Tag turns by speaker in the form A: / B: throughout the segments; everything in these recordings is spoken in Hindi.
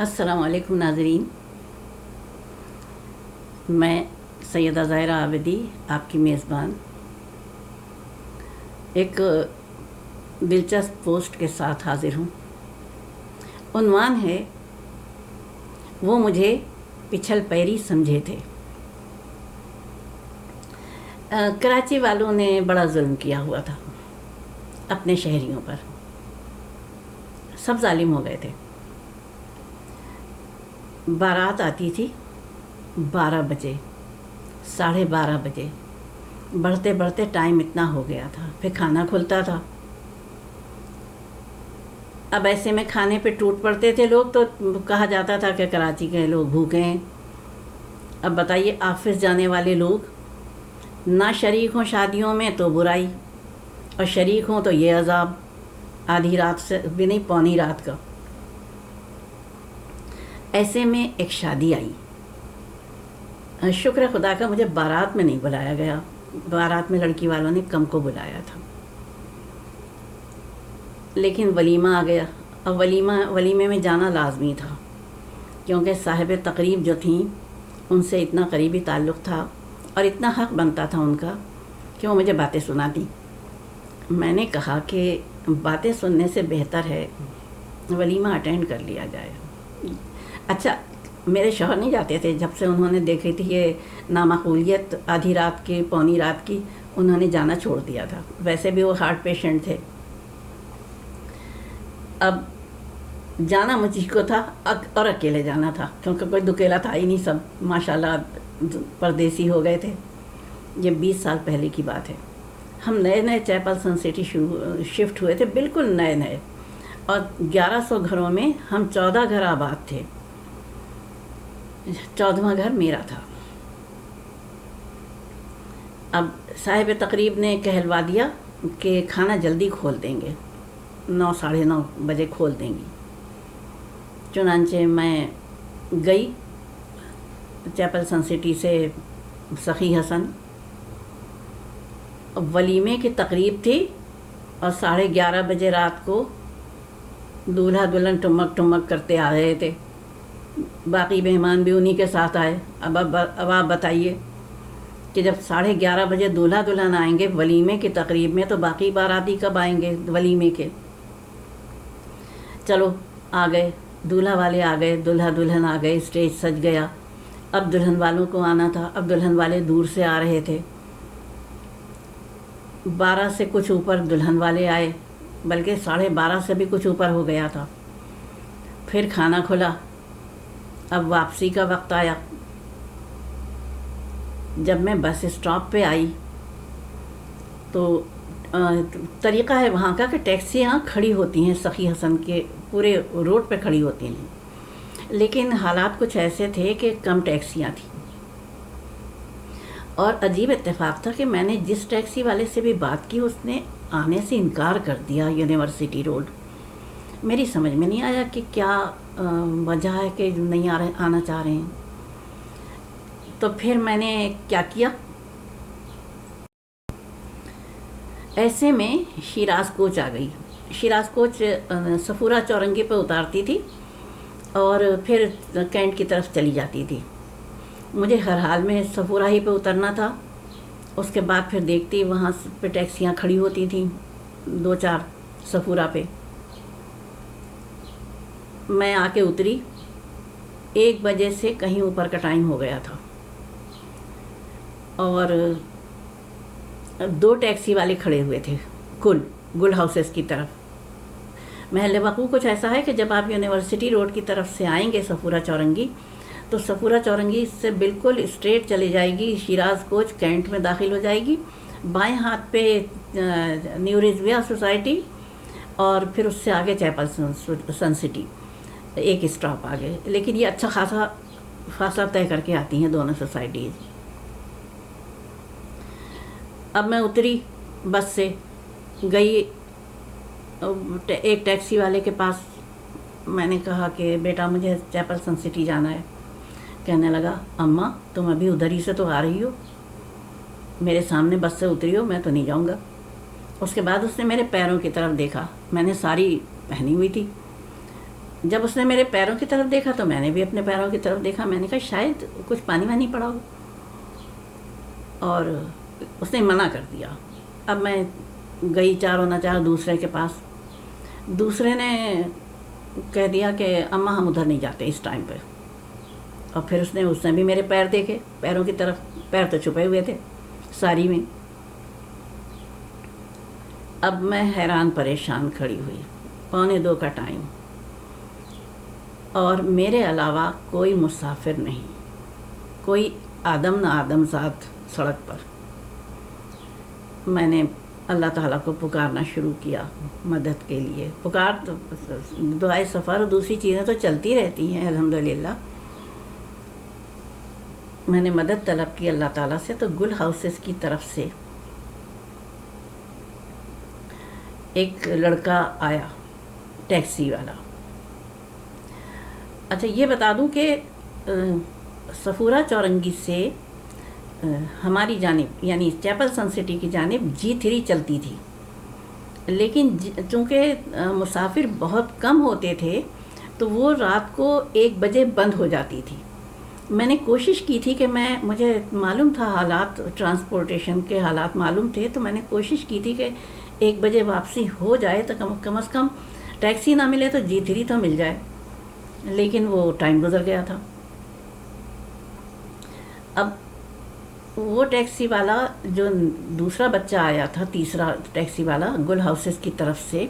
A: अस्सलाम वालेकुम नाजरीन। मैं सैयदा ज़ायरा आबिदी आपकी मेज़बान। एक दिलचस्प पोस्ट के साथ हाज़िर हूँ। उन्वान है वो मुझे पिछल पैरी समझे थे। अ, कराची वालों ने बड़ा जुल्म किया हुआ था अपने शहरियों पर। सब जालिम हो गए थे। बारात आती थी बारह बजे, साढ़े बारह बजे। बढ़ते बढ़ते टाइम इतना हो गया था, फिर खाना खुलता था। अब ऐसे में खाने पे टूट पड़ते थे लोग तो कहा जाता था कि कराची के लोग भूखे हैं। अब बताइए ऑफ़िस जाने वाले लोग? ना शरीक हों शादियों में तो बुराई, और शरीक हों तो ये अजाब। आधी रात से भी नहीं, पौनी रात का। ऐसे में एक शादी आई। शुक्र खुदा का मुझे बारात में नहीं बुलाया गया। बारात में लड़की वालों ने कम को बुलाया था। लेकिन वलीमा आ गया। अब वलीमा, वलीमे में जाना लाजमी था, क्योंकि साहिब तकरीब जो थी, उनसे इतना करीबी ताल्लुक़ था और इतना हक बनता था उनका कि वो मुझे बातें सुनाती। मैंने कहा कि बातें सुनने से बेहतर है, वलीमा अटेंड कर लिया जाए। अच्छा मेरे शौहर नहीं जाते थे जब से उन्होंने देखी थी ये नामाकूलियत आधी रात की, पौनी रात की, उन्होंने जाना छोड़ दिया था। वैसे भी वो हार्ट पेशेंट थे। अब जाना मुझको था, अक- और अकेले जाना था, क्योंकि कोई दुकेला था ही नहीं सब। माशाल्लाह परदेसी हो गए थे। ये बीस साल पहले की बात है। हम नए नए चैपल सन सिटी शिफ्ट हुए थे, बिल्कुल नए नए और 1100 घरों में हम 14 घर आबाद थे। चौदहवा घर मेरा था। अब साहिब तकरीब ने कहलवा दिया कि खाना जल्दी खोल देंगे। नौ, साढ़े नौ बजे खोल देंगी। चुनानचे मैं गई, चैपल सन सिटी से सखी हसन। वलीमे की तकरीब थी और साढ़े ग्यारह बजे रात को दूल्हा दुल्हन टुमक टुमक करते आ रहे थे। बाकी मेहमान भी उन्हीं के साथ आए। अब अब अब आप बताइए कि जब साढ़े ग्यारह बजे दूल्हा दुल्हन आएँगे वलीमे की तकरीब में तो बाकी बाराती कब आएँगे वलीमे के? चलो, आ गए। दूल्हा वाले आ गए, दूल्हा दुल्हन आ गए, स्टेज सज गया। अब दुल्हन वालों को आना था। अब दुल्हन वाले दूर से आ रहे थे। बारह से कुछ ऊपर दुल्हन वाले आए, बल्कि साढ़े बारह से भी कुछ ऊपर हो गया था। फिर खाना खुला। अब वापसी का वक्त आया। जब मैं बस स्टॉप पे आई तो तरीक़ा है वहाँ का कि टैक्सियाँ खड़ी होती हैं, सखी हसन के पूरे रोड पे खड़ी होती हैं। लेकिन हालात कुछ ऐसे थे कि कम टैक्सियाँ थी। और अजीब इत्तेफाक था कि मैंने जिस टैक्सी वाले से भी बात की, उसने आने से इनकार कर दिया यूनिवर्सिटी रोड। मेरी समझ में नहीं आया कि क्या वजह है कि नहीं आ रहे, आना चाह रहे हैं। तो फिर मैंने क्या किया? ऐसे में शिराज कोच आ गई। शिराज कोच सफूरा चौरंगी पर उतारती थी और फिर कैंट की तरफ़ चली जाती थी। मुझे हर हाल में सफूरा ही पे उतरना था। उसके बाद फिर देखती, वहाँ पे टैक्सियाँ खड़ी होती थी, दो चार सफूरा पे। मैं आके उतरी। एक बजे से कहीं ऊपर का टाइम हो गया था। और दो टैक्सी वाले खड़े हुए थे, कुल, गुल हाउसेस की तरफ़। महल वकू कुछ ऐसा है कि जब आप यूनिवर्सिटी रोड की तरफ़ से आएँगे सफूरा चौरंगी तो सफूरा चौरंगी से बिल्कुल स्ट्रेट चली जाएगी शिराज कोच कैंट में दाखिल हो जाएगी। बाएँ हाथ पे न्यू रिजविया सोसाइटी और फिर उससे आगे चैपल सन सिटी एक स्टॉप आगे लेकिन ये अच्छा खासा फासला तय करके आती हैं दोनों सोसाइटीज़ अब मैं उतरी बस से, गई एक टैक्सी वाले के पास मैंने कहा कि, बेटा, मुझे चैपल सन सिटी जाना है। कहने लगा, अम्मा, तुम अभी उधर ही से तो आ रही हो। मेरे सामने बस से उतरी हो मैं तो नहीं जाऊँगा। उसके बाद उसने मेरे पैरों की तरफ़ देखा। मैंने साड़ी पहनी हुई थी। जब उसने मेरे पैरों की तरफ़ देखा तो मैंने भी अपने पैरों की तरफ़ देखा। मैंने कहा, शायद कुछ पानी वानी पड़ा हो। और उसने मना कर दिया। अब मैं गई चारों न चार दूसरे के पास। दूसरे ने कह दिया कि, अम्मा, हम उधर नहीं जाते इस टाइम पर और फिर उसने उसने भी मेरे पैर देखे, पैरों की तरफ़, पैर तो छुपे हुए थे साड़ी में। अब मैं हैरान परेशान खड़ी हुई। पौने दो का टाइम और मेरे अलावा कोई मुसाफिर नहीं। कोई आदम न आदम ज़ात सड़क पर। मैंने अल्लाह ताला को पुकारना शुरू किया मदद के लिए। पुकार तो दुआए सफ़र और दूसरी चीज़ें तो चलती रहती हैं, अल्हम्दुलिल्लाह। मैंने मदद तलब की अल्लाह ताला से तो गुल हाउसेस की तरफ़ से। एक लड़का आया, टैक्सी वाला। अच्छा ये बता दूँ कि सफूरा चौरंगी से हमारी जानब, यानी चैपल सन सिटी की जानब जी थ्री चलती थी। लेकिन चूँकि मुसाफिर बहुत कम होते थे तो वो रात को एक बजे बंद हो जाती थी। मैंने कोशिश की थी कि मैं, मुझे मालूम था हालात, ट्रांसपोर्टेशन के हालात मालूम थे तो मैंने कोशिश की थी कि एक बजे वापसी हो जाए तो कम कम अज़ कम टैक्सी ना मिले तो जी थ्री तो मिल जाए। लेकिन वो टाइम गुजर गया था। अब वो टैक्सी वाला जो दूसरा बच्चा आया था, तीसरा टैक्सी वाला गुल हाउसेस की तरफ़ से,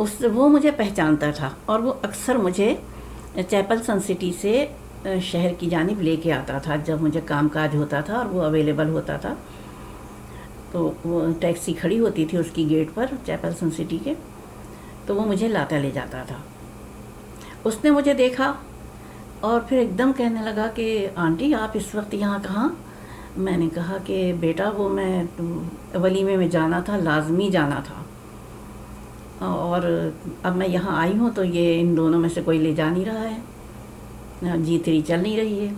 A: उस, वो मुझे पहचानता था और वो अक्सर मुझे चैपल सन सिटी से शहर की जानब लेके आता था जब मुझे काम काज होता था और वो अवेलेबल होता था। तो वो टैक्सी खड़ी होती थी उसकी गेट पर चैपल सन सिटी के तो वो मुझे लाता ले जाता था। उसने मुझे देखा और फिर एकदम कहने लगा कि, आंटी, आप इस वक्त यहाँ कहाँ? मैंने कहा कि, बेटा, वो मैं वलीमे में जाना था, लाजमी जाना था। और अब मैं यहाँ आई हूँ तो ये इन दोनों में से कोई ले जा नहीं रहा है। जी तेरी चल नहीं रही है।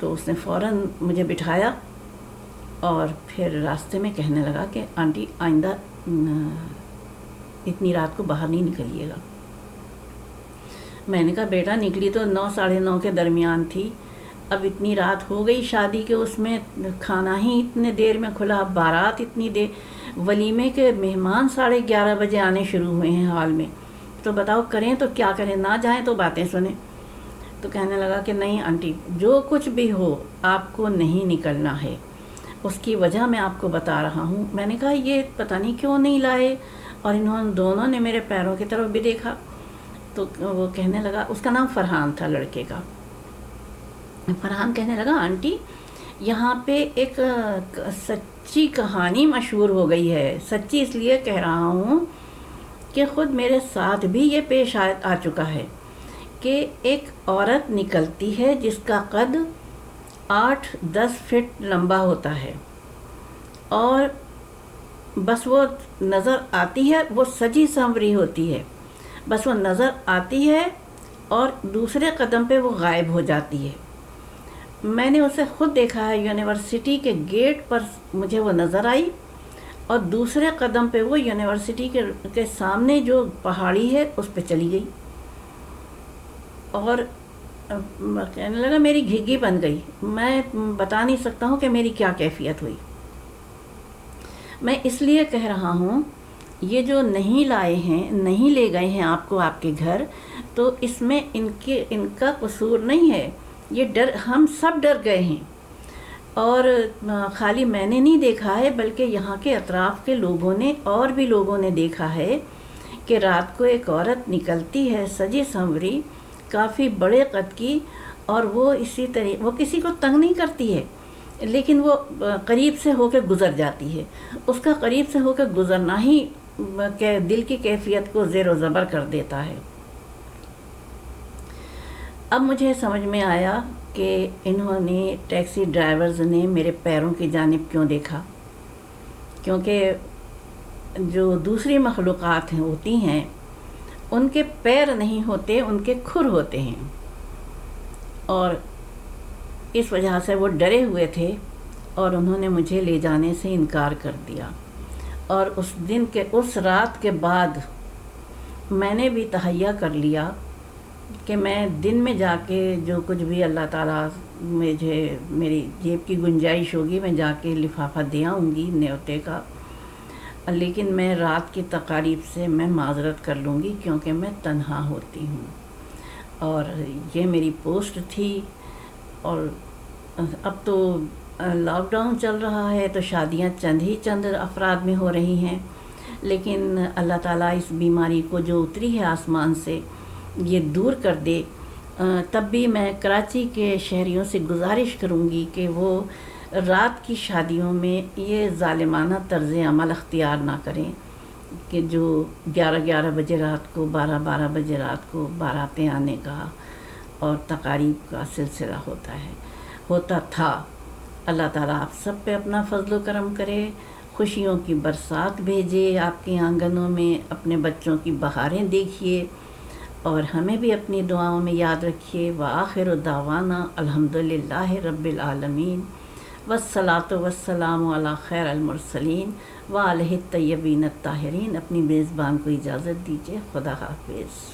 A: तो उसने फ़ौर मुझे बिठाया और फिर रास्ते में कहने लगा कि, आंटी, आइंदा इतनी रात को बाहर नहीं निकलिएगा। मैंने कहा, बेटा, निकली तो नौ, साढ़े नौ के दरमियान थी। अब इतनी रात हो गई शादी के, उसमें खाना ही इतने देर में खुला, अब बारात इतनी देर वलीमे के मेहमान साढ़े ग्यारह बजे आने शुरू हुए हैं हॉल में। तो बताओ, करें तो क्या करें, ना जाएँ तो बातें सुने। तो कहने लगा कि, नहीं, आंटी, जो कुछ भी हो, आपको नहीं निकलना है। उसकी वजह मैं आपको बता रहा हूँ। मैंने कहा, ये पता नहीं क्यों नहीं लाए? और इन्होंने दोनों ने मेरे पैरों की तरफ़ भी देखा। तो वो कहने लगा उसका नाम फरहान था लड़के का। फरहान कहने लगा आंटी यहाँ पे एक सच्ची कहानी मशहूर हो गई है। सच्ची इसलिए कह रहा हूँ कि ख़ुद मेरे साथ भी ये पेश आ, आ चुका है कि एक औरत निकलती है जिसका कद आठ दस फिट लंबा होता है और बस वो नज़र आती है वो सजी संवरी होती है। बस वो नज़र आती है और दूसरे कदम पे वो गायब हो जाती है। मैंने उसे ख़ुद देखा है यूनिवर्सिटी के गेट पर मुझे वो नज़र आई और दूसरे कदम पे वो यूनिवर्सिटी के के सामने जो पहाड़ी है, उस पर चली गई। और कहने लगा, मेरी घिग्गी बन गई। मैं बता नहीं सकता हूँ कि मेरी क्या कैफियत हुई। मैं इसलिए कह रहा हूँ ये जो नहीं लाए हैं, नहीं ले गए हैं आपको आपके घर तो इसमें इनके, इनका कसूर नहीं है। ये डर, हम सब डर गए हैं। और ख़ाली मैंने नहीं देखा है, बल्कि यहाँ के अतराफ़ के लोगों ने, और भी लोगों ने देखा है कि रात को एक औरत निकलती है सजी संवरी, काफ़ी बड़े कद की, और वो इसी तरह वो किसी को तंग नहीं करती है, लेकिन वो करीब से होकर गुज़र जाती है। उसका करीब से होकर गुज़रना ही के, दिल की कैफियत को ज़ेर ज़बर कर देता है। अब मुझे समझ में आया कि इन्होंने टैक्सी ड्राइवर्स ने मेरे पैरों की जानब क्यों देखा। क्योंकि जो दूसरी मखलूक़ात होती हैं, उनके पैर नहीं होते, उनके खुर होते हैं। और इस वजह से वो डरे हुए थे और उन्होंने मुझे ले जाने से इनकार कर दिया। और उस दिन के, उस रात के बाद मैंने भी तहैया कर लिया कि मैं दिन में जाके जो कुछ भी अल्लाह ताला मुझे, मेरी जेब की गुंजाइश होगी, मैं जाके लिफाफा दे आऊँगी न्योते का। लेकिन मैं रात की तकारीब से मैं माजरत कर लूँगी क्योंकि मैं तन्हा होती हूँ। और ये मेरी पोस्ट थी और अब तो लॉकडाउन चल रहा है तो शादियाँ चंद ही चंद अफराद में हो रही हैं। लेकिन अल्लाह ताला इस बीमारी को जो उतरी है आसमान से, ये दूर कर दे। तब भी मैं कराची के शहरियों से गुजारिश करूँगी कि वो रात की शादियों में ये ालिमाना तर्ज अमल अख्तियार ना करें, कि जो 11-11 बजे रात को 12-12 बजे रात को बारातें आने का और तकारीब का सिलसिला होता है। होता था। अल्लाह ताला आप सब पे अपना फजल करम करे, खुशियों की बरसात भेजे, आपके आंगनों में अपने बच्चों की बहारें देखिए, और हमें भी अपनी दुआओं में याद रखिए। व आखिर दावाना अल्हम्दुलिल्लाह रबालमीन वसलात वसलाम खैर अलमरसलिन व तय्यबीन ताहरीन अपनी मेज़बान को इजाज़त दीजिए। खुदा हाफिज़।